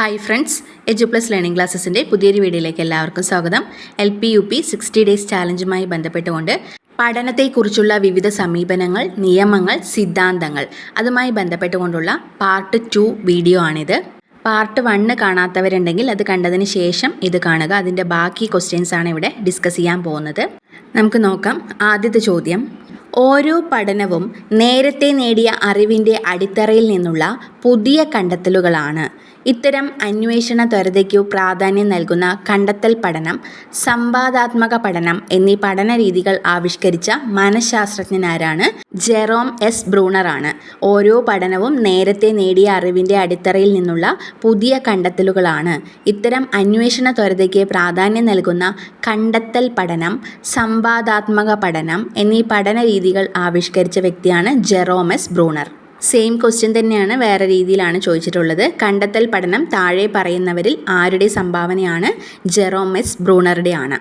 Hi friends edu plus learning ക്ലാസ്സസിന്റെ പുതിയൊരു വീഡിയോയിലേക്ക് എല്ലാവർക്കും സ്വാഗതം. L P U P sixty days ചാലഞ്ചുമായി ബന്ധപ്പെട്ടുകൊണ്ട് പഠനത്തെക്കുറിച്ചുള്ള വിവിധ സമീപനങ്ങൾ നിയമങ്ങൾ സിദ്ധാന്തങ്ങൾ അതുമായി ബന്ധപ്പെട്ടുകൊണ്ടുള്ള പാർട്ട് ടു വീഡിയോ ആണിത്. പാർട്ട് വണ്ണ് കാണാത്തവരുണ്ടെങ്കിൽ അത് കണ്ടതിന് ശേഷം ഇത് കാണുക. അതിന്റെ ബാക്കി ക്വസ്റ്റ്യൻസ് ആണ് ഇവിടെ ഡിസ്കസ് ചെയ്യാൻ പോകുന്നത്. നമുക്ക് നോക്കാം. ആദ്യത്തെ ചോദ്യം. ഓരോ പഠനവും നേരത്തെ നേടിയ അറിവിന്റെ അടിത്തറയിൽ നിന്നുള്ള പുതിയ കണ്ടെത്തലുകളാണ്. ഇത്തരം അന്വേഷണ ത്വരതയ്ക്കു പ്രാധാന്യം നൽകുന്ന കണ്ടെത്തൽ പഠനം സംവാദാത്മക പഠനം എന്നീ പഠന രീതികൾ ആവിഷ്കരിച്ച മനഃശാസ്ത്രജ്ഞനാരാണ് ജെറോം എസ്. ബ്രൂണറാണ്. ഓരോ പഠനവും നേരത്തെ നേടിയ അറിവിന്റെ അടിത്തറയിൽ നിന്നുള്ള പുതിയ കണ്ടെത്തലുകളാണ്. ഇത്തരം അന്വേഷണ ത്വരതയ്ക്ക് പ്രാധാന്യം നൽകുന്ന കണ്ടെത്തൽ പഠനം സംവാദാത്മക പഠനം എന്നീ പഠന രീതികൾ ആവിഷ്കരിച്ച വ്യക്തിയാണ് Jerome S. Bruner. Same question തന്നെയാണ് വേറെ രീതിയിലാണ് ചോദിച്ചിട്ടുള്ളത്. കണ്ടെത്തൽ പഠനം താഴെ പറയുന്നവരിൽ ആരുടെ സംഭാവനയാണ്? ജെറോമെസ് ബ്രൂണറുടെ ആണ്.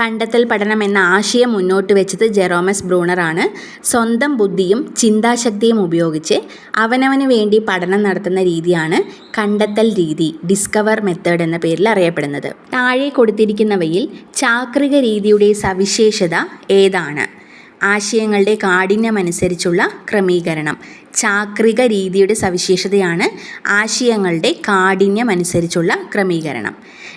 കണ്ടെത്തൽ പഠനം എന്ന ആശയം മുന്നോട്ട് വെച്ചത് ജെറോമസ് ബ്രൂണറാണ്. സ്വന്തം ബുദ്ധിയും ചിന്താശക്തിയും ഉപയോഗിച്ച് അവനവന് വേണ്ടി പഠനം നടത്തുന്ന രീതിയാണ് കണ്ടെത്തൽ രീതി ഡിസ്കവർ മെത്തേഡ് എന്ന പേരിൽ അറിയപ്പെടുന്നത്. താഴെ കൊടുത്തിരിക്കുന്നവയിൽ ചാക്രിക രീതിയുടെ സവിശേഷത ഏതാണ്? ആശയങ്ങളുടെ കാഠിന്യമനുസരിച്ചുള്ള ക്രമീകരണം. ചാക്രിക രീതിയുടെ സവിശേഷതയാണ് ആശയങ്ങളുടെ കാഠിന്യമനുസരിച്ചുള്ള ക്രമീകരണം.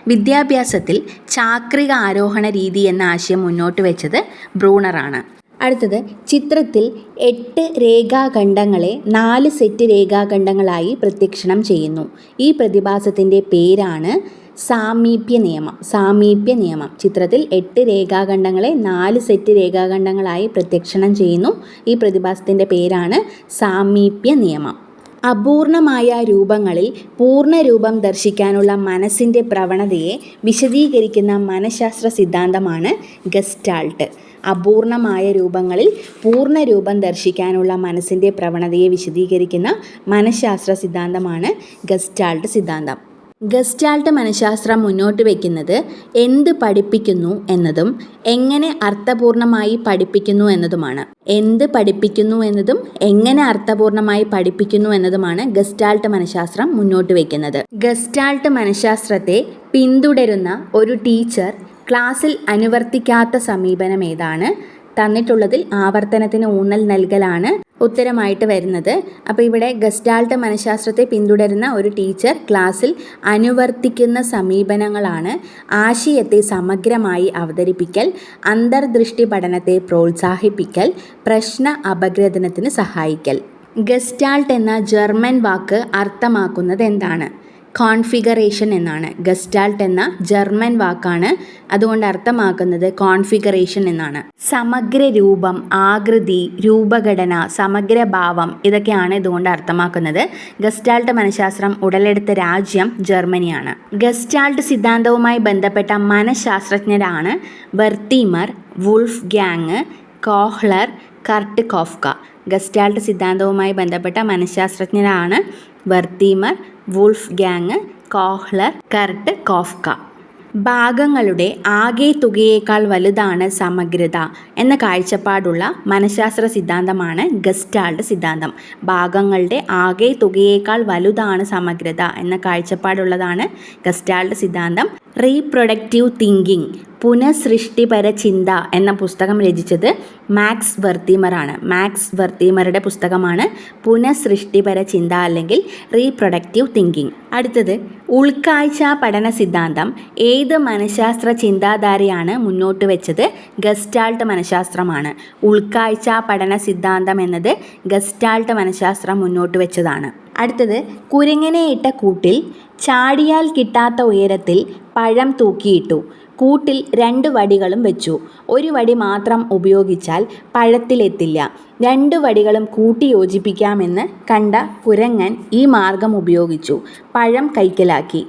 വിദ്യാഭ്യാസത്തിൽ ചാക്രിക ആരോഹണ രീതി എന്ന ആശയം മുന്നോട്ട് വെച്ചത് ബ്രൂണറാണ്. അടുത്തത് ചിത്രത്തിൽ എട്ട് രേഖാഖണ്ഡങ്ങളെ നാല് സെറ്റ് രേഖാഖണ്ഡങ്ങളായി പ്രത്യക്ഷണം ചെയ്യുന്നു. ഈ പ്രതിഭാസത്തിന്റെ പേരാണ് സാമീപ്യ നിയമം. സാമീപ്യ നിയമം. ചിത്രത്തിൽ എട്ട് രേഖാഖണ്ഡങ്ങളെ നാല് സെറ്റ് രേഖാഖണ്ഡങ്ങളായി പ്രത്യക്ഷണം ചെയ്യുന്നു. ഈ പ്രതിഭാസത്തിന്റെ പേരാണ് സാമീപ്യ നിയമം. അപൂർണമായ രൂപങ്ങളിൽ പൂർണ രൂപം ദർശിക്കാനുള്ള മനസ്സിന്റെ പ്രവണതയെ വിശദീകരിക്കുന്ന മനഃശാസ്ത്ര സിദ്ധാന്തമാണ് ഗസ്റ്റാൾട്ട്. അപൂർണമായ രൂപങ്ങളിൽ പൂർണ രൂപം ദർശിക്കാനുള്ള മനസ്സിന്റെ പ്രവണതയെ വിശദീകരിക്കുന്ന മനഃശാസ്ത്ര സിദ്ധാന്തമാണ് ഗസ്റ്റാൾട്ട് സിദ്ധാന്തം. ഗസ്റ്റാൾട്ട് മനഃശാസ്ത്രം മുന്നോട്ട് വയ്ക്കുന്നത് എന്ത് പഠിപ്പിക്കുന്നു എന്നതും എങ്ങനെ അർത്ഥപൂർണമായി പഠിപ്പിക്കുന്നു എന്നതുമാണ്. എന്ത് പഠിപ്പിക്കുന്നു എന്നതും എങ്ങനെ അർത്ഥപൂർണമായി പഠിപ്പിക്കുന്നു എന്നതുമാണ് ഗസ്റ്റാൾട്ട് മനഃശാസ്ത്രം മുന്നോട്ട് വയ്ക്കുന്നത് ഗസ്റ്റാൾട്ട് മനഃശാസ്ത്രത്തെ പിന്തുടരുന്ന ഒരു ടീച്ചർ ക്ലാസ്സിൽ അനുവർത്തിക്കാത്ത സമീപനം ഏതാണ്? തന്നിട്ടുള്ളതിൽ ആവർത്തനത്തിന് ഊന്നൽ നൽകലാണ് ഉത്തരമായിട്ട് വരുന്നത്. അപ്പോൾ ഇവിടെ ഗസ്റ്റാൾട്ട് മനഃശാസ്ത്രത്തെ പിന്തുടരുന്ന ഒരു ടീച്ചർ ക്ലാസ്സിൽ അനുവർത്തിക്കുന്ന സമീപനങ്ങളാണ് ആശയത്തെ സമഗ്രമായി അവതരിപ്പിക്കൽ അന്തർദൃഷ്ടി പഠനത്തെ പ്രോത്സാഹിപ്പിക്കൽ പ്രശ്ന അപഗ്രഥനത്തിന് സഹായിക്കൽ. ഗസ്റ്റാൾട്ട് എന്ന ജർമ്മൻ വാക്ക് അർത്ഥമാക്കുന്നത് എന്താണ്? കോൺഫിഗറേഷൻ എന്നാണ്. ഗസ്റ്റാൾട്ട് എന്ന ജർമ്മൻ വാക്കാണ്. അതുകൊണ്ട് അർത്ഥമാക്കുന്നത് കോൺഫിഗറേഷൻ എന്നാണ്. സമഗ്ര രൂപം ആകൃതി രൂപഘടന സമഗ്ര ഭാവം ഇതൊക്കെയാണ് ഇതുകൊണ്ട് അർത്ഥമാക്കുന്നത്. ഗസ്റ്റാൾട്ട് മനഃശാസ്ത്രം ഉടലെടുത്ത രാജ്യം ജർമ്മനിയാണ്. ഗസ്റ്റാൾട്ട് സിദ്ധാന്തവുമായി ബന്ധപ്പെട്ട മനഃശാസ്ത്രജ്ഞരാണ് Wertheimer Wolfgang Kohler Kurt Koffka Gestalt സിദ്ധാന്തവുമായി ബന്ധപ്പെട്ട മനഃശാസ്ത്രജ്ഞരാണ് Wertheimer Wolfgang Kohler Kurt Koffka. ഭാഗങ്ങളുടെ ആകെ തുകയേക്കാൾ വലുതാണ് സമഗ്രത എന്ന കാഴ്ചപ്പാടുള്ള മനഃശാസ്ത്ര സിദ്ധാന്തമാണ് ഗസ്റ്റാൾഡ് സിദ്ധാന്തം. ഭാഗങ്ങളുടെ ആകെ തുകയേക്കാൾ വലുതാണ് സമഗ്രത എന്ന കാഴ്ചപ്പാടുള്ളതാണ് ഗസ്റ്റാൾഡ് സിദ്ധാന്തം. റീപ്രൊഡക്റ്റീവ് തിങ്കിങ് പുനഃസൃഷ്ടിപര ചിന്ത എന്ന പുസ്തകം രചിച്ചത് മാക്സ് വർത്തീമറാണ്. മാക്സ് വർത്തീമറുടെ പുസ്തകമാണ് പുനഃസൃഷ്ടിപര ചിന്ത അല്ലെങ്കിൽ റീപ്രൊഡക്റ്റീവ് തിങ്കിങ്. അടുത്തത് ഉൾക്കാഴ്ച പഠന സിദ്ധാന്തം. ഏത് മനഃശാസ്ത്ര ചിന്താധാരയാണ് മുന്നോട്ട് വെച്ചത്? ഗസ്റ്റാൾട്ട് മനഃശാസ്ത്രമാണ്. ഉൾക്കാഴ്ച പഠന സിദ്ധാന്തം എന്നത് ഗസ്റ്റാൾട്ട് മനഃശാസ്ത്രം മുന്നോട്ട് വെച്ചതാണ്. അടുത്തത് കുരങ്ങനെ ഇട്ട കൂട്ടിൽ ചാടിയാൽ കിട്ടാത്ത ഉയരത്തിൽ പഴം തൂക്കിയിട്ടു. കൂട്ടിൽ രണ്ട് വടികളും വെച്ചു. ഒരു വടി മാത്രം ഉപയോഗിച്ചാൽ പഴത്തിലെത്തില്ല. രണ്ട് വടികളും കൂട്ടി യോജിപ്പിക്കാമെന്ന് കണ്ട കുരങ്ങൻ ഈ മാർഗം ഉപയോഗിച്ചു. പഴം കൈക്കലാക്കി.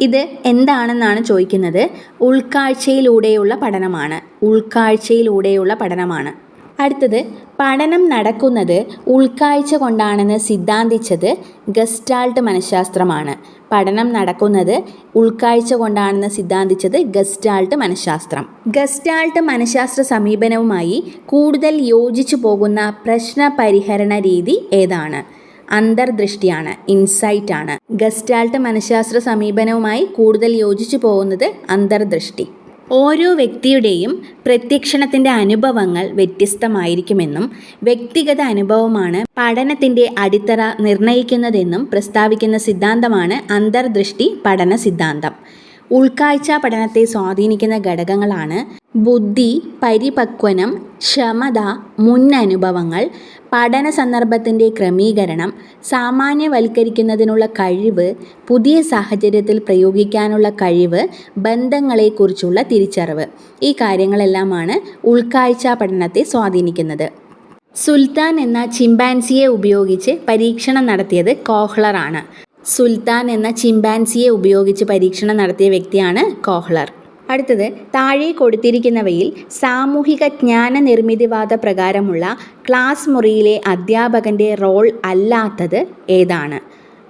ഇത് എന്താണെന്നാണ് ചോദിക്കുന്നത്? ഉൾക്കാഴ്ചയിലൂടെയുള്ള പഠനമാണ്. ഉൾക്കാഴ്ചയിലൂടെയുള്ള പഠനമാണ്. അടുത്തത് പഠനം നടക്കുന്നത് ഉൾക്കാഴ്ച കൊണ്ടാണെന്ന് സിദ്ധാന്തിച്ചത് ഗസ്റ്റാൾട്ട് മനഃശാസ്ത്രമാണ്. പഠനം നടക്കുന്നത് ഉൾക്കാഴ്ച കൊണ്ടാണെന്ന് സിദ്ധാന്തിച്ചത് ഗസ്റ്റാൾട്ട് മനഃശാസ്ത്രം. ഗസ്റ്റാൾട്ട് മനഃശാസ്ത്ര സമീപനവുമായി കൂടുതൽ യോജിച്ചു പോകുന്ന പ്രശ്ന പരിഹരണ രീതി ഏതാണ്? അന്തർദൃഷ്ടിയാണ് ഇൻസൈറ്റ് ആണ് ഗസ്റ്റാൾട്ട് മനഃശാസ്ത്ര സമീപനവുമായി കൂടുതൽ യോജിച്ചു പോകുന്നത് അന്തർദൃഷ്ടി. ഓരോ വ്യക്തിയുടെയും പ്രത്യക്ഷണത്തിന്റെ അനുഭവങ്ങൾ വ്യത്യസ്തമായിരിക്കുമെന്നും വ്യക്തിഗത അനുഭവമാണ് പഠനത്തിന്റെ അടിത്തറ നിർണയിക്കുന്നതെന്നും പ്രസ്താവിക്കുന്ന സിദ്ധാന്തമാണ് അന്തർദൃഷ്ടി പഠന സിദ്ധാന്തം. ഉൾക്കാഴ്ച പഠനത്തെ സ്വാധീനിക്കുന്ന ഘടകങ്ങളാണ് ബുദ്ധി പരിപക്വനം ക്ഷമത മുൻ അനുഭവങ്ങൾ പഠന സന്ദർഭത്തിന്റെ ക്രമീകരണം സാമാന്യവൽക്കരിക്കുന്നതിനുള്ള കഴിവ് പുതിയ സാഹചര്യത്തിൽ പ്രയോഗിക്കാനുള്ള കഴിവ് ബന്ധങ്ങളെക്കുറിച്ചുള്ള തിരിച്ചറിവ്. ഈ കാര്യങ്ങളെല്ലാമാണ് ഉൾക്കാഴ്ച പഠനത്തെ സ്വാധീനിക്കുന്നത്. സുൽത്താൻ എന്ന ചിമ്പാൻസിയെ ഉപയോഗിച്ച് പരീക്ഷണം നടത്തിയത് കോഹ്ലറാണ്. സുൽത്താൻ എന്ന ചിമ്പാൻസിയെ ഉപയോഗിച്ച് പരീക്ഷണം നടത്തിയ വ്യക്തിയാണ് കോഹ്ലർ. അടുത്തത് താഴെ കൊടുത്തിരിക്കുന്നവയിൽ സാമൂഹിക ജ്ഞാന നിർമ്മിതിവാദ പ്രകാരമുള്ള ക്ലാസ് മുറിയിലെ അധ്യാപകന്റെ റോൾ അല്ലാത്തത് ഏതാണ്?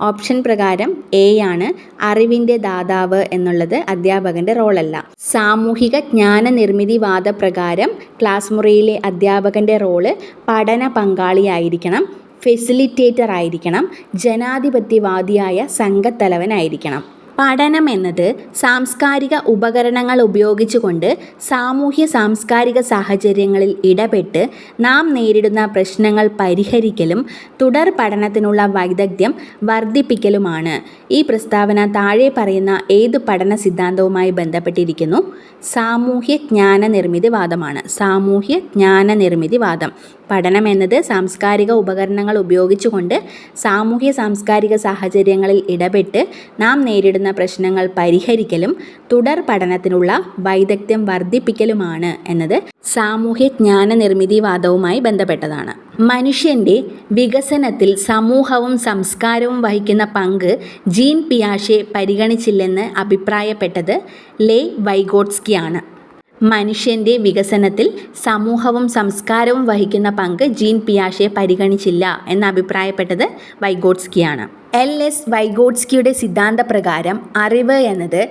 ഓപ്ഷൻ പ്രകാരം എ ആണ് അറിവിന്റെ ദാതാവ് എന്നുള്ളത് അധ്യാപകന്റെ റോളല്ല. സാമൂഹിക ജ്ഞാന നിർമ്മിതിവാദ പ്രകാരം ക്ലാസ് മുറിയിലെ അധ്യാപകന്റെ റോൾ പഠന പങ്കാളിയായിരിക്കണം. ഫെസിലിറ്റേറ്റർ ആയിരിക്കണം ജനാധിപത്യവാദിയായ സംഘത്തലവനായിരിക്കണം. പഠനം എന്നത് സാംസ്കാരിക ഉപകരണങ്ങൾ ഉപയോഗിച്ചുകൊണ്ട് സാമൂഹ്യ സാംസ്കാരിക സാഹചര്യങ്ങളിൽ ഇടപെട്ട് നാം നേരിടുന്ന പ്രശ്നങ്ങൾ പരിഹരിക്കലും തുടർ പഠനത്തിനുള്ള വൈദഗ്ധ്യം വർദ്ധിപ്പിക്കലുമാണ്. ഈ പ്രസ്താവന താഴെ പറയുന്ന ഏത് പഠന സിദ്ധാന്തവുമായി ബന്ധപ്പെട്ടിരിക്കുന്നു? സാമൂഹ്യ ജ്ഞാന നിർമ്മിതിവാദമാണ് സാമൂഹ്യ ജ്ഞാന നിർമ്മിതിവാദം പഠനം എന്നത് സാംസ്കാരിക ഉപകരണങ്ങൾ ഉപയോഗിച്ചുകൊണ്ട് സാമൂഹ്യ സാംസ്കാരിക സാഹചര്യങ്ങളിൽ ഇടപെട്ട് നാം നേരിടുന്ന പ്രശ്നങ്ങൾ പരിഹരിക്കലും തുടർ പഠനത്തിനുള്ള വൈദഗ്ധ്യം വർദ്ധിപ്പിക്കലുമാണ് എന്നത് സാമൂഹ്യ ജ്ഞാന നിർമ്മിതിവാദവുമായി ബന്ധപ്പെട്ടതാണ്. മനുഷ്യന്റെ വികസനത്തിൽ സമൂഹവും സംസ്കാരവും വഹിക്കുന്ന പങ്ക് ജീൻ പിയാഷെ പരിഗണിച്ചില്ലെന്ന് അഭിപ്രായപ്പെട്ടത് ലേ വൈഗോട്സ്കിയാണ്. മനുഷ്യന്റെ വികസനത്തിൽ സമൂഹവും സംസ്കാരവും വഹിക്കുന്ന പങ്ക് ജീൻ പിയാഷെ പരിഗണിച്ചില്ല എന്ന് അഭിപ്രായപ്പെട്ടത് വൈഗോട്സ്കിയാണ്. എൽ എസ് വൈഗോട്സ്കിയുടെ സിദ്ധാന്തപ്രകാരം അറിവ് എന്നത്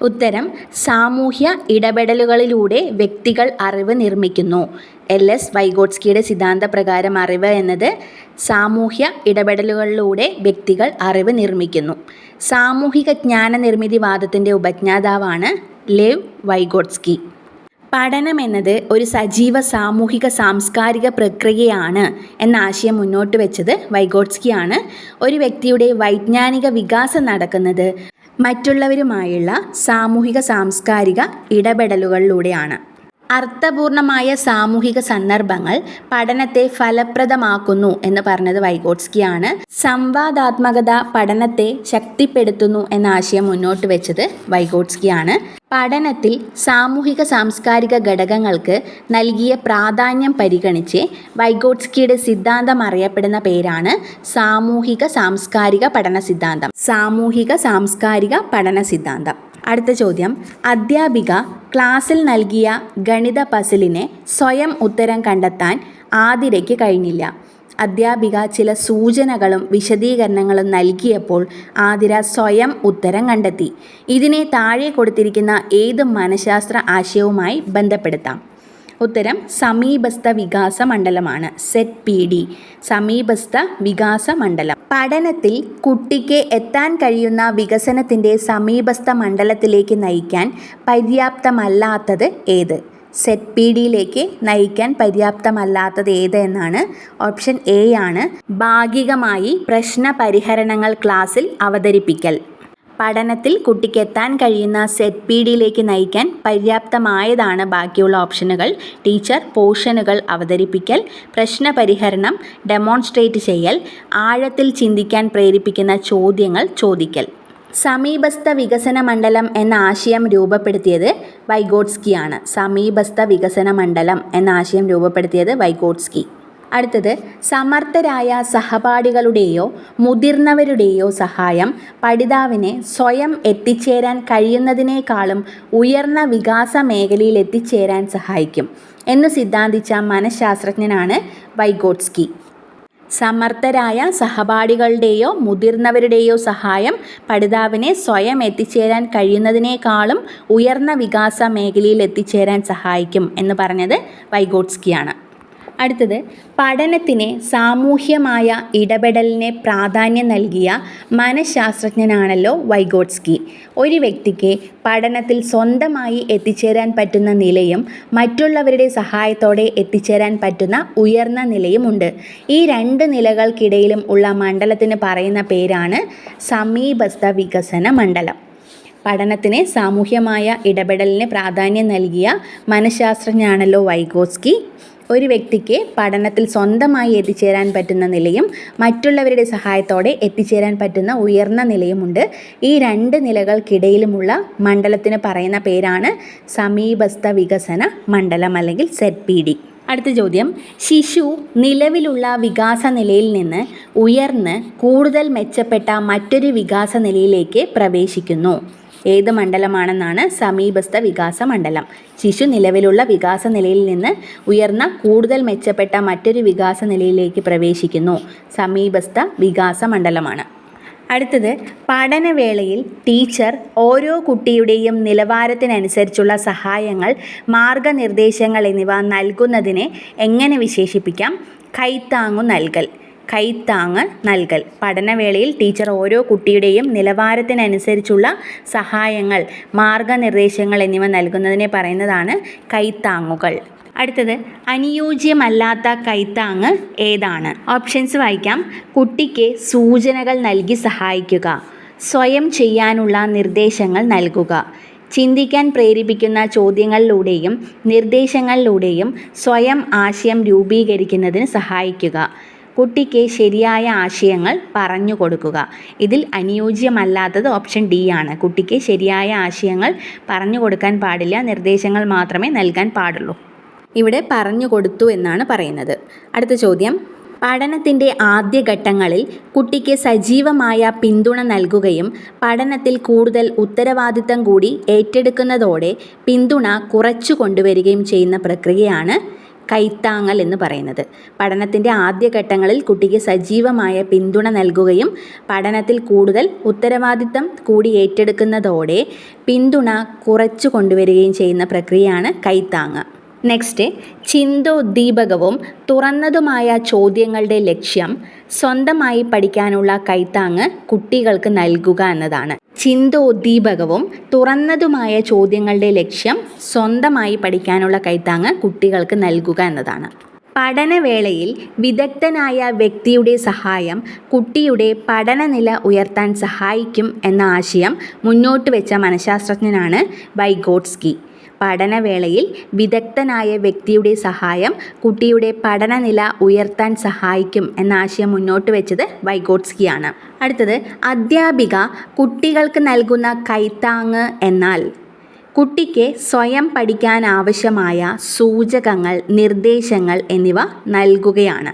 ഉത്തരം സാമൂഹ്യ ഇടപെടലുകളിലൂടെ വ്യക്തികൾ അറിവ് നിർമ്മിക്കുന്നു. എൽ എസ് വൈഗോട്സ്കിയുടെ സിദ്ധാന്തപ്രകാരം അറിവ് എന്നത് സാമൂഹ്യ ഇടപെടലുകളിലൂടെ വ്യക്തികൾ അറിവ് നിർമ്മിക്കുന്നു. സാമൂഹിക ജ്ഞാന നിർമ്മിതിവാദത്തിന്റെ ഉപജ്ഞാതാവാണ് ലേവ് വൈഗോട്സ്കി. പഠനം എന്നത് ഒരു സജീവ സാമൂഹിക സാംസ്കാരിക പ്രക്രിയയാണ് എന്ന ആശയം മുന്നോട്ട് വെച്ചത് വൈഗോട്സ്കിയാണ്. ഒരു വ്യക്തിയുടെ വൈജ്ഞാനിക വികാസം നടക്കുന്നത് മറ്റുള്ളവരുമായുള്ള സാമൂഹിക സാംസ്കാരിക ഇടപെടലുകളിലൂടെയാണ്. അർത്ഥപൂർണമായ സാമൂഹിക സന്ദർഭങ്ങൾ പഠനത്തെ ഫലപ്രദമാക്കുന്നു എന്ന് പറഞ്ഞത് വൈഗോട്സ്കിയാണ്. സംവാദാത്മകത പഠനത്തെ ശക്തിപ്പെടുത്തുന്നു എന്ന ആശയം മുന്നോട്ട് വെച്ചത് വൈഗോട്സ്കിയാണ്. പഠനത്തിൽ സാമൂഹിക സാംസ്കാരിക ഘടകങ്ങൾക്ക് നൽകിയ പ്രാധാന്യം പരിഗണിച്ച് വൈഗോട്സ്കിയുടെ സിദ്ധാന്തം അറിയപ്പെടുന്ന പേരാണ് സാമൂഹിക സാംസ്കാരിക പഠന സിദ്ധാന്തം. സാമൂഹിക സാംസ്കാരിക പഠന സിദ്ധാന്തം. അടുത്ത ചോദ്യം. അധ്യാപിക ക്ലാസ്സിൽ നൽകിയ ഗണിത പസിലിനെ സ്വയം ഉത്തരം കണ്ടെത്താൻ ആതിരയ്ക്ക് കഴിഞ്ഞില്ല. അധ്യാപിക ചില സൂചനകളും വിശദീകരണങ്ങളും നൽകിയപ്പോൾ ആതിര സ്വയം ഉത്തരം കണ്ടെത്തി. ഇതിനെ താഴെ കൊടുത്തിരിക്കുന്ന ഏത് മനഃശാസ്ത്ര ആശയവുമായി ബന്ധപ്പെടുത്താം. ഉത്തരം സമീപസ്ഥ വികാസ മണ്ഡലമാണ് സെറ്റ് പി ഡി സമീപസ്ഥ വികാസ മണ്ഡലം. പഠനത്തിൽ കുട്ടിക്ക് എത്താൻ കഴിയുന്ന വികസനത്തിന്റെ സമീപസ്ഥ മണ്ഡലത്തിലേക്ക് നയിക്കാൻ പര്യാപ്തമല്ലാത്തത് ഏത്? സെറ്റ് പി ഡിയിലേക്ക് നയിക്കാൻ പര്യാപ്തമല്ലാത്തത് ഏത് എന്നാണ് ഓപ്ഷൻ എ ആണ്. ഭാഗികമായി പ്രശ്ന പരിഹരണങ്ങൾ ക്ലാസ്സിൽ അവതരിപ്പിക്കൽ. പഠനത്തിൽ കുട്ടിക്ക് എത്താൻ കഴിയുന്ന സെറ്റ് പി ഡിയിലേക്ക് നയിക്കാൻ പര്യാപ്തമായതാണ് ബാക്കിയുള്ള ഓപ്ഷനുകൾ. ടീച്ചർ പോർഷനുകൾ അവതരിപ്പിക്കൽ പ്രശ്ന പരിഹരണം ഡെമോൺസ്ട്രേറ്റ് ചെയ്യൽ ആഴത്തിൽ ചിന്തിക്കാൻ പ്രേരിപ്പിക്കുന്ന ചോദ്യങ്ങൾ ചോദിക്കൽ. സമീപസ്ഥ വികസന മണ്ഡലം എന്ന ആശയം രൂപപ്പെടുത്തിയത് വൈഗോട്സ്കിയാണ്. സമീപസ്ഥ വികസന മണ്ഡലം എന്ന ആശയം രൂപപ്പെടുത്തിയത് വൈഗോട്സ്കി. അടുത്തത് സമർത്ഥരായ സഹപാഠികളുടെയോ മുതിർന്നവരുടെയോ സഹായം പഠിതാവിനെ സ്വയം എത്തിച്ചേരാൻ കഴിയുന്നതിനേക്കാളും ഉയർന്ന വികാസ മേഖലയിൽ എത്തിച്ചേരാൻ സഹായിക്കും എന്ന് സിദ്ധാന്തിച്ച മനഃശാസ്ത്രജ്ഞനാണ് വൈഗോട്സ്കി. സമർത്ഥരായ സഹപാഠികളുടെയോ മുതിർന്നവരുടെയോ സഹായം പഠിതാവിനെ സ്വയം എത്തിച്ചേരാൻ കഴിയുന്നതിനേക്കാളും ഉയർന്ന വികാസ മേഖലയിൽ എത്തിച്ചേരാൻ സഹായിക്കും എന്ന് പറഞ്ഞത് വൈഗോട്സ്കിയാണ്. അടുത്തത് പഠനത്തിന് സാമൂഹ്യമായ ഇടപെടലിനെ പ്രാധാന്യം നൽകിയ മനഃശാസ്ത്രജ്ഞനാണല്ലോ വൈഗോട്സ്കി. ഒരു വ്യക്തിക്ക് പഠനത്തിൽ സ്വന്തമായി എത്തിച്ചേരാൻ പറ്റുന്ന നിലയും മറ്റുള്ളവരുടെ സഹായത്തോടെ എത്തിച്ചേരാൻ പറ്റുന്ന ഉയർന്ന നിലയുമുണ്ട് ഈ രണ്ട് നിലകൾക്കിടയിലും ഉള്ള മണ്ഡലത്തിന് പറയുന്ന പേരാണ് സമീപസ്ഥ വികസന മണ്ഡലം. പഠനത്തിന് സാമൂഹ്യമായ ഇടപെടലിന് പ്രാധാന്യം നൽകിയ മനഃശാസ്ത്രജ്ഞനാണല്ലോ വൈഗോസ്കി ഒരു വ്യക്തിക്ക് പഠനത്തിൽ സ്വന്തമായി എത്തിച്ചേരാൻ പറ്റുന്ന നിലയും മറ്റുള്ളവരുടെ സഹായത്തോടെ എത്തിച്ചേരാൻ പറ്റുന്ന ഉയർന്ന നിലയുമുണ്ട്. ഈ രണ്ട് നിലകൾക്കിടയിലുമുള്ള മണ്ഡലത്തിന് പറയുന്ന പേരാണ് സമീപസ്ഥ വികസന മണ്ഡലം അല്ലെങ്കിൽ സെറ്റ് പി ഡി അടുത്ത ചോദ്യം. ശിശു നിലവിലുള്ള വികാസ നിലയിൽ നിന്ന് ഉയർന്ന് കൂടുതൽ മെച്ചപ്പെട്ട മറ്റൊരു വികാസ നിലയിലേക്ക് പ്രവേശിക്കുന്നു. ഏത് മണ്ഡലമാണെന്നാണ് സമീപസ്ഥ വികാസ മണ്ഡലം. ശിശു നിലവിലുള്ള വികാസ നിലയിൽ നിന്ന് ഉയർന്ന കൂടുതൽ മെച്ചപ്പെട്ട മറ്റൊരു വികാസ നിലയിലേക്ക് പ്രവേശിക്കുന്നു. സമീപസ്ഥ വികാസ മണ്ഡലമാണ്. അടുത്തത് പഠനവേളയിൽ ടീച്ചർ ഓരോ കുട്ടിയുടെയും നിലവാരത്തിനനുസരിച്ചുള്ള സഹായങ്ങൾ മാർഗനിർദ്ദേശങ്ങൾ എന്നിവ നൽകുന്നതിനെ എങ്ങനെ വിശേഷിപ്പിക്കാം? കൈത്താങ്ങു നൽകൽ. കൈത്താങ്ങ് നൽകൽ. പഠനവേളയിൽ ടീച്ചർ ഓരോ കുട്ടിയുടെയും നിലവാരത്തിനനുസരിച്ചുള്ള സഹായങ്ങൾ മാർഗനിർദ്ദേശങ്ങൾ എന്നിവ നൽകുന്നതിനെ പറയുന്നതാണ് കൈത്താങ്ങുകൾ. അടുത്തത് അനുയോജ്യമല്ലാത്ത കൈത്താങ്ങ് ഏതാണ്? ഓപ്ഷൻസ് വായിക്കാം. കുട്ടിക്ക് സൂചനകൾ നൽകി സഹായിക്കുക സ്വയം ചെയ്യാനുള്ള നിർദ്ദേശങ്ങൾ നൽകുക ചിന്തിക്കാൻ പ്രേരിപ്പിക്കുന്ന ചോദ്യങ്ങളിലൂടെയും നിർദ്ദേശങ്ങളിലൂടെയും സ്വയം ആശയം രൂപീകരിക്കുന്നതിന് സഹായിക്കുക കുട്ടിക്ക് ശരിയായ ആശയങ്ങൾ പറഞ്ഞു കൊടുക്കുക. ഇതിൽ അനുയോജ്യമല്ലാത്തത് ഓപ്ഷൻ ഡി ആണ്. കുട്ടിക്ക് ശരിയായ ആശയങ്ങൾ പറഞ്ഞു കൊടുക്കാൻ പാടില്ല. നിർദ്ദേശങ്ങൾ മാത്രമേ നൽകാൻ പാടുള്ളൂ. ഇവിടെ പറഞ്ഞു കൊടുത്തു എന്നാണ് പറയുന്നത്. അടുത്ത ചോദ്യം. പഠനത്തിന്റെ ആദ്യഘട്ടങ്ങളിൽ കുട്ടിക്ക് സജീവമായ പിന്തുണ നൽകുകയും പഠനത്തിൽ കൂടുതൽ ഉത്തരവാദിത്തം കൂടി ഏറ്റെടുക്കുന്നതോടെ പിന്തുണ കുറച്ചു കൊണ്ടുവരികയും ചെയ്യുന്ന പ്രക്രിയയാണ് കൈത്താങ്ങൽ എന്ന് പറയുന്നത്. പഠനത്തിന്റെ ആദ്യഘട്ടങ്ങളിൽ കുട്ടിക്ക് സജീവമായ പിന്തുണ നൽകുകയും പഠനത്തിൽ കൂടുതൽ ഉത്തരവാദിത്തം കൂടി ഏറ്റെടുക്കുന്നതോടെ പിന്തുണ കുറച്ചു കൊണ്ടുവരികയും ചെയ്യുന്ന പ്രക്രിയയാണ് കൈത്താങ്ങ്. നെക്സ്റ്റ് ചിന്തോദ്ദീപകവും തുറന്നതുമായ ചോദ്യങ്ങളുടെ ലക്ഷ്യം സ്വന്തമായി പഠിക്കാനുള്ള കൈത്താങ്ങ് കുട്ടികൾക്ക് നൽകുക എന്നതാണ്. ചിന്തോദ്ദീപകവും തുറന്നതുമായ ചോദ്യങ്ങളുടെ ലക്ഷ്യം സ്വന്തമായി പഠിക്കാനുള്ള കൈത്താങ്ങ് കുട്ടികൾക്ക് നൽകുക എന്നതാണ്. പഠനവേളയിൽ വിദഗ്ധനായ വ്യക്തിയുടെ സഹായം കുട്ടിയുടെ പഠനനില ഉയർത്താൻ സഹായിക്കും എന്ന ആശയം മുന്നോട്ട് വെച്ച മനഃശാസ്ത്രജ്ഞനാണ് വൈഗോട്സ്കി പഠനവേളയിൽ വിദഗ്ധനായ വ്യക്തിയുടെ സഹായം കുട്ടിയുടെ പഠനനില ഉയർത്താൻ സഹായിക്കും എന്ന ആശയം മുന്നോട്ട് വെച്ചത് വൈഗോട്സ്കിയാണ് അടുത്തത് അധ്യാപിക കുട്ടികൾക്ക് നൽകുന്ന കൈത്താങ് എന്നാൽ. കുട്ടിക്ക് സ്വയം പഠിക്കാൻ ആവശ്യമായ സൂചകങ്ങൾ നിർദ്ദേശങ്ങൾ എന്നിവ നൽകുകയാണ്.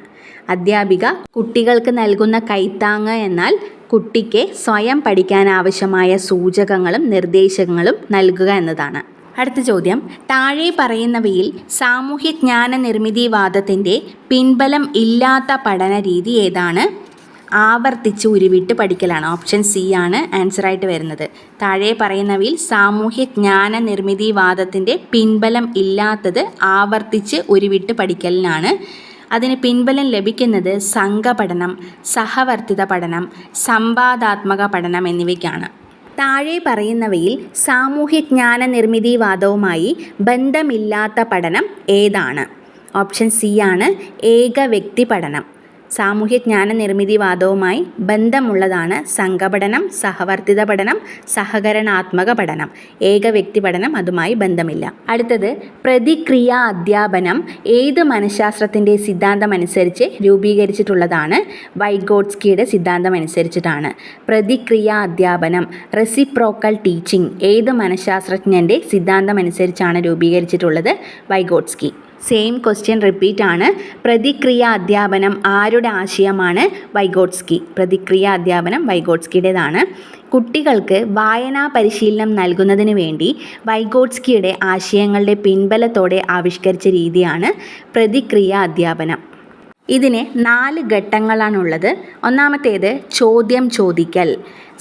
അധ്യാപിക കുട്ടികൾക്ക് നൽകുന്ന കൈത്താങ് എന്നാൽ കുട്ടിക്ക് സ്വയം പഠിക്കാൻ ആവശ്യമായ സൂചകങ്ങളും നിർദ്ദേശങ്ങളും നൽകുക എന്നതാണ്. അടുത്ത ചോദ്യം. താഴെ പറയുന്നവയിൽ സാമൂഹ്യജ്ഞാന നിർമ്മിതിവാദത്തിന്റെ പിൻബലം ഇല്ലാത്ത പഠന രീതി ഏതാണ്? ആവർത്തിച്ച് ഉരുവിട്ട് പഠിക്കലാണ്. ഓപ്ഷൻ സി ആണ് ആൻസർ ആയിട്ട് വരുന്നത്. താഴെ പറയുന്നവയിൽ സാമൂഹ്യജ്ഞാന നിർമ്മിതിവാദത്തിന്റെ പിൻബലം ഇല്ലാത്തത് ആവർത്തിച്ച് ഉരുവിട്ട് പഠിക്കലിനാണ്. അതിന് പിൻബലം ലഭിക്കുന്നത് സംഘപഠനം സഹവർത്തിത പഠനം സംവാദാത്മക പഠനം എന്നിവയ്ക്കാണ്. താഴെ പറയുന്നവയിൽ സാമൂഹ്യജ്ഞാന നിർമ്മിതിവാദവുമായി ബന്ധമില്ലാത്ത പഠനം ഏതാണ്? ഓപ്ഷൻ സി ആണ് ഏക വ്യക്തി പഠനം. സാമൂഹ്യജ്ഞാന നിർമ്മിതിവാദവുമായി ബന്ധമുള്ളതാണ് സംഘപഠനം സഹവർത്തിത പഠനം സഹകരണാത്മക പഠനം ഏക വ്യക്തി പഠനം അതുമായി ബന്ധമില്ല. അടുത്തത് പ്രതിക്രിയ അധ്യാപനം ഏത് മനഃശാസ്ത്രത്തിന്റെ സിദ്ധാന്തമനുസരിച്ച് രൂപീകരിച്ചിട്ടുള്ളതാണ്? വൈഗോഡ്സ്കിയുടെ സിദ്ധാന്തം അനുസരിച്ചിട്ടാണ് പ്രതിക്രിയ അധ്യാപനം റെസിപ്രോക്കൽ ടീച്ചിങ്. ഏത് മനഃശാസ്ത്രജ്ഞന്റെ സിദ്ധാന്തം അനുസരിച്ചാണ് രൂപീകരിച്ചിട്ടുള്ളത്? വൈഗോട്സ്കി. സെയിം ക്വസ്റ്റ്യൻ റിപ്പീറ്റ് ആണ്. പ്രതിക്രിയ അധ്യാപനം ആരുടെ ആശയമാണ്? വൈഗോട്സ്കി പ്രതിക്രിയ അധ്യാപനം വൈഗോട്സ്കിയുടേതാണ് കുട്ടികൾക്ക് വായനാ പരിശീലനം നൽകുന്നതിന് വേണ്ടി വൈഗോട്സ്കിയുടെ ആശയങ്ങളുടെ പിൻബലത്തോടെ ആവിഷ്കരിച്ച രീതിയാണ് പ്രതിക്രിയ അധ്യാപനം. ഇതിന് നാല് ഘട്ടങ്ങളാണുള്ളത്. ഒന്നാമത്തേത് ചോദ്യം ചോദിക്കൽ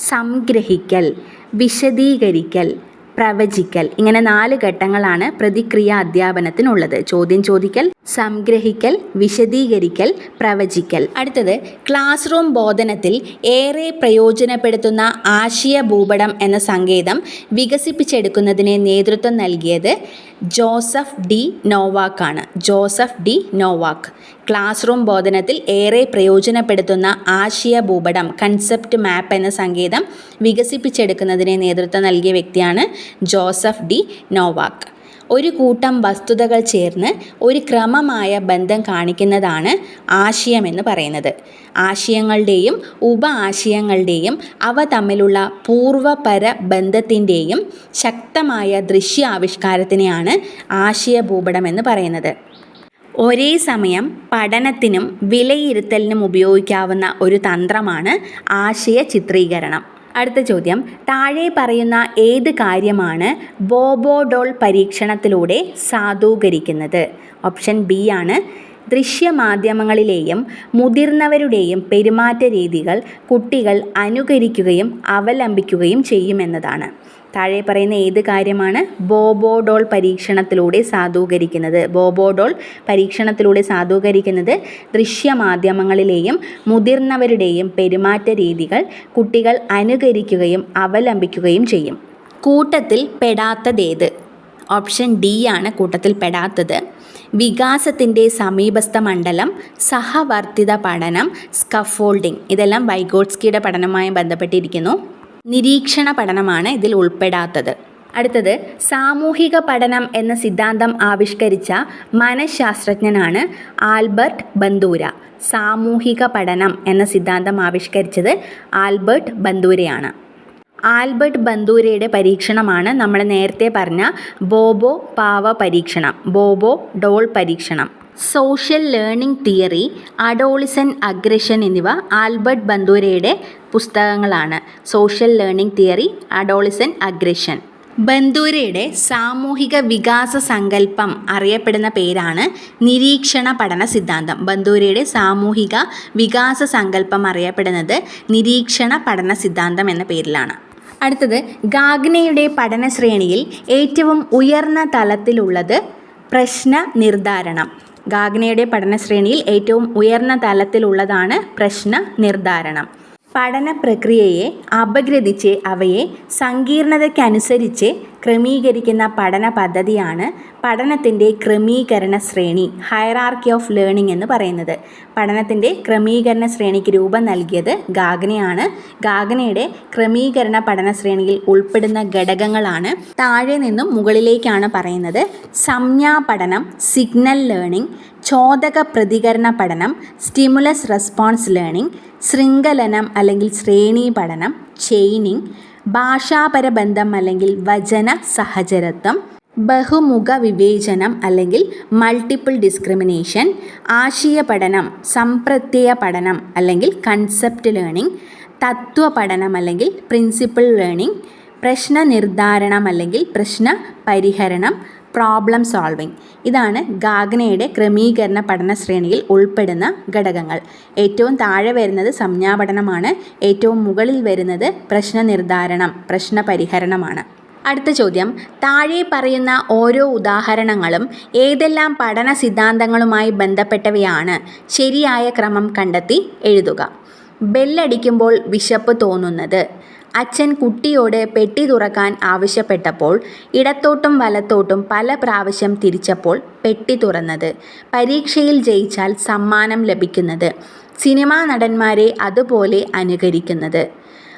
സംഗ്രഹിക്കൽ വിശദീകരിക്കൽ. പ്രവചിക്കൽ. ഇങ്ങനെ നാല് ഘട്ടങ്ങളാണ് പ്രതിക്രിയ അധ്യാപനത്തിനുള്ളത്. ചോദ്യം ചോദിക്കൽ സംഗ്രഹിക്കൽ വിശദീകരിക്കൽ പ്രവചിക്കൽ. അടുത്തത് ക്ലാസ് റൂം ബോധനത്തിൽ ഏറെ പ്രയോജനപ്പെടുത്തുന്ന ആശയ ഭൂപടം എന്ന സങ്കേതം വികസിപ്പിച്ചെടുക്കുന്നതിന് നേതൃത്വം നൽകിയത് Joseph D നോവാക്കാണ്. Joseph D Novak. Class room ബോധനത്തിൽ ഏറെ പ്രയോജനപ്പെടുത്തുന്ന ആശയ ഭൂപടം കൺസെപ്റ്റ് മാപ്പ് എന്ന സങ്കേതം വികസിപ്പിച്ചെടുക്കുന്നതിന് നേതൃത്വം നൽകിയ വ്യക്തിയാണ് ജോസഫ് ഡി നോവാക്ക്. ഒരു കൂട്ടം വസ്തുതകൾ ചേർന്ന് ഒരു ക്രമമായ ബന്ധം കാണിക്കുന്നതാണ് ആശയമെന്ന് പറയുന്നത്. ആശയങ്ങളുടെയും ഉപ ആശയങ്ങളുടെയും അവ തമ്മിലുള്ള പൂർവപര ബന്ധത്തിന്റെയും ശക്തമായ ദൃശ്യാവിഷ്കാരത്തിനെയാണ് ആശയഭൂപടം എന്ന് പറയുന്നത്. ഒരേ സമയം പഠനത്തിനും വിലയിരുത്തലിനും ഉപയോഗിക്കാവുന്ന ഒരു തന്ത്രമാണ് ആശയ ചിത്രീകരണം. അടുത്ത ചോദ്യം. താഴെ പറയുന്ന ഏത് കാര്യമാണ് ബോബോഡോൾ പരീക്ഷണത്തിലൂടെ സാധൂകരിക്കുന്നത്? ഓപ്ഷൻ ബി ആണ്. ദൃശ്യമാധ്യമങ്ങളിലെയും മുതിർന്നവരുടെയും പെരുമാറ്റ രീതികൾ കുട്ടികൾ അനുകരിക്കുകയും അവലംബിക്കുകയും ചെയ്യുമെന്നതാണ്. താഴെ പറയുന്ന ഏത് കാര്യമാണ്? ബോബോഡോൾ പരീക്ഷണത്തിലൂടെ സാധൂകരിക്കുന്നത്. ബോബോഡോൾ പരീക്ഷണത്തിലൂടെ സാധൂകരിക്കുന്നത് ദൃശ്യമാധ്യമങ്ങളിലെയും മുതിർന്നവരുടെയും പെരുമാറ്റ രീതികൾ കുട്ടികൾ അനുകരിക്കുകയും അവലംബിക്കുകയും ചെയ്യും. കൂട്ടത്തിൽ പെടാത്തതേത്? ഓപ്ഷൻ ഡി ആണ് കൂട്ടത്തിൽ പെടാത്തത്. വികാസത്തിന്റെ സമീപസ്ഥ മണ്ഡലം സഹവർത്തിത പഠനം സ്കഫോൾഡിംഗ്. ഇതെല്ലാം വൈഗോഡ്സ്കിയുടെ പഠനവുമായി ബന്ധപ്പെട്ടിരിക്കുന്നു. നിരീക്ഷണ പഠനമാണ് ഇതിൽ ഉൾപ്പെടാത്തത്. അടുത്തത് സാമൂഹിക പഠനം എന്ന സിദ്ധാന്തം ആവിഷ്കരിച്ച മനഃശാസ്ത്രജ്ഞനാണ് ആൽബർട്ട് ബന്ദൂര. സാമൂഹിക പഠനം എന്ന സിദ്ധാന്തം ആവിഷ്കരിച്ചത് ആൽബർട്ട് ബന്ദൂരയാണ്. ആൽബർട്ട് ബന്ദൂരയുടെ പരീക്ഷണമാണ് നമ്മൾ നേരത്തെ പറഞ്ഞ ബോബോ പാവ പരീക്ഷണം ബോബോ ഡോൾ പരീക്ഷണം. Social learning theory adolescent aggression എന്നിവ ആൽബർട്ട് ബന്ദൂരയുടെ പുസ്തകങ്ങളാണ്. Social learning theory adolescent aggression ബന്ദൂരയുടെ സാമൂഹിക വികാസ സങ്കല്പം അറിയപ്പെടുന്ന പേരാണ് നിരീക്ഷണ പഠന സിദ്ധാന്തം. ബന്ദൂരയുടെ സാമൂഹിക വികാസ സങ്കല്പം അറിയപ്പെടുന്നത് നിരീക്ഷണ പഠന സിദ്ധാന്തം എന്ന പേരിലാണ്. അടുത്തത് ഗാഗ്നയുടെ പഠന ശ്രേണിയിൽ ഏറ്റവും ഉയർന്ന തലത്തിലുള്ളത് പ്രശ്ന നിർദ്ധാരണം. ഗാഗ്നയുടെ പഠനശ്രേണിയിൽ ഏറ്റവും ഉയർന്ന തലത്തിലുള്ളതാണ് പ്രശ്ന നിർദ്ധാരണം. പഠന പ്രക്രിയയെ അപഗ്രഥിച്ച് അവയെ സങ്കീർണതയ്ക്കനുസരിച്ച് ക്രമീകരിക്കുന്ന പഠന പദ്ധതിയാണ് പഠനത്തിന്റെ ക്രമീകരണ ശ്രേണി ഹയറാർക്കി ഓഫ് ലേണിംഗ് എന്ന് പറയുന്നത്. പഠനത്തിന്റെ ക്രമീകരണ ശ്രേണിക്ക് രൂപം നൽകിയത് ഗാഗനയാണ്. ഗാഗനയുടെ ക്രമീകരണ പഠന ശ്രേണിയിൽ ഉൾപ്പെടുന്ന ഘടകങ്ങളാണ് താഴെ നിന്നും മുകളിലേക്കാണ് പറയുന്നത്. സംജ്ഞാ പഠനം സിഗ്നൽ ലേണിംഗ് ചോദക പ്രതികരണ പഠനം സ്റ്റിമുലസ് റെസ്പോൺസ് ലേണിംഗ് ശൃംഖലനം അല്ലെങ്കിൽ ശ്രേണി പഠനം ചെയിനിങ് ഭാഷാപര ബന്ധം അല്ലെങ്കിൽ വചന സഹചരത്വം ബഹുമുഖ വിവേചനം അല്ലെങ്കിൽ മൾട്ടിപ്പിൾ ഡിസ്ക്രിമിനേഷൻ ആശയ പഠനം സംപ്രത്യയ പഠനം അല്ലെങ്കിൽ കൺസെപ്റ്റ് ലേണിംഗ് തത്വ പഠനം അല്ലെങ്കിൽ പ്രിൻസിപ്പിൾ ലേണിംഗ് പ്രശ്ന നിർദ്ധാരണം അല്ലെങ്കിൽ പ്രശ്ന പരിഹരണം പ്രോബ്ലം സോൾവിംഗ് ഇതാണ് ഗാഗ്നയുടെ ക്രമീകരണ പഠന ശ്രേണിയിൽ ഉൾപ്പെടുന്ന ഘടകങ്ങൾ. ഏറ്റവും താഴെ വരുന്നത് സംജ്ഞാപഠനമാണ്. ഏറ്റവും മുകളിൽ വരുന്നത് പ്രശ്ന നിർദ്ധാരണം പ്രശ്ന പരിഹരണമാണ് അടുത്ത ചോദ്യം. താഴെ പറയുന്ന ഓരോ ഉദാഹരണങ്ങളും ഏതെല്ലാം പഠന സിദ്ധാന്തങ്ങളുമായി ബന്ധപ്പെട്ടവയാണ്? ശരിയായ ക്രമം കണ്ടെത്തി എഴുതുക. ബെല്ലടിക്കുമ്പോൾ വിശപ്പ് തോന്നുന്നത്. അച്ഛൻ കുട്ടിയോട് പെട്ടി തുറക്കാൻ ആവശ്യപ്പെട്ടപ്പോൾ ഇടത്തോട്ടും വലത്തോട്ടും പല പ്രാവശ്യം തിരിച്ചപ്പോൾ പെട്ടി തുറന്നത്. പരീക്ഷയിൽ ജയിച്ചാൽ സമ്മാനം ലഭിക്കുന്നത്. സിനിമാ നടന്മാരെ അതുപോലെ അനുകരിക്കുന്നത്.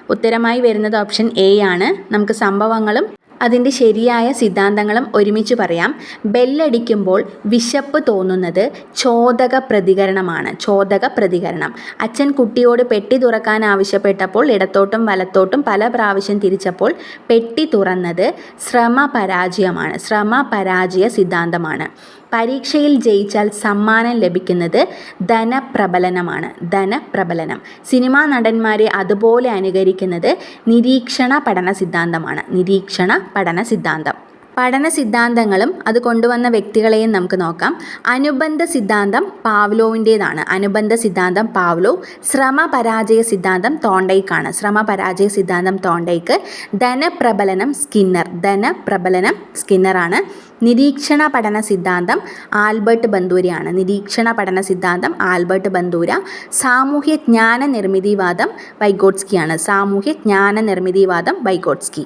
ഉത്തരമായി വരുന്നത് ഓപ്ഷൻ എ ആണ്. നമുക്ക് സംഭവങ്ങളും അതിന്റെ ശരിയായ സിദ്ധാന്തങ്ങളും ഒരുമിച്ച് പറയാം. ബെല്ലടിക്കുമ്പോൾ വിശപ്പ് തോന്നുന്നത് ചോദക പ്രതികരണമാണ്. ചോദക പ്രതികരണം. അച്ഛൻ കുട്ടിയോട് പെട്ടി തുറക്കാൻ ആവശ്യപ്പെട്ടപ്പോൾ ഇടത്തോട്ടും വലത്തോട്ടും പല പ്രാവശ്യം തിരിച്ചപ്പോൾ പെട്ടി തുറന്നത് ശ്രമ പരാജയമാണ് ശ്രമ പരാജയ സിദ്ധാന്തമാണ്. പരീക്ഷയിൽ ജയിച്ചാൽ സമ്മാനം ലഭിക്കുന്നത് ധനപ്രബലനമാണ്. ധനപ്രബലനം. സിനിമാ നടന്മാരെ അതുപോലെ അനുകരിക്കുന്നത് നിരീക്ഷണ പഠന സിദ്ധാന്തമാണ്. നിരീക്ഷണ പഠന സിദ്ധാന്തം. പഠന സിദ്ധാന്തങ്ങളും അത് കൊണ്ടുവന്ന വ്യക്തികളെയും നമുക്ക് നോക്കാം. അനുബന്ധ സിദ്ധാന്തം പാവ്ലോവിന്റേതാണ്. അനുബന്ധ സിദ്ധാന്തം പാവ്ലോ. ശ്രമ പരാജയ സിദ്ധാന്തം തോണ്ടയ്ക്കാണ് ശ്രമ പരാജയ സിദ്ധാന്തം തോണ്ടയ്ക്ക് ധനപ്രബലനം സ്കിന്നർ. ധനപ്രബലനം സ്കിന്നറാണ്. നിരീക്ഷണ പഠന സിദ്ധാന്തം ആൽബർട്ട് ബന്ദൂരയാണ് നിരീക്ഷണ പഠന സിദ്ധാന്തം ആൽബർട്ട് ബന്ദൂര സാമൂഹ്യ ജ്ഞാന നിർമ്മിതിവാദം വൈഗോട്സ്കിയാണ് സാമൂഹ്യ ജ്ഞാന നിർമ്മിതിവാദം വൈഗോട്സ്കി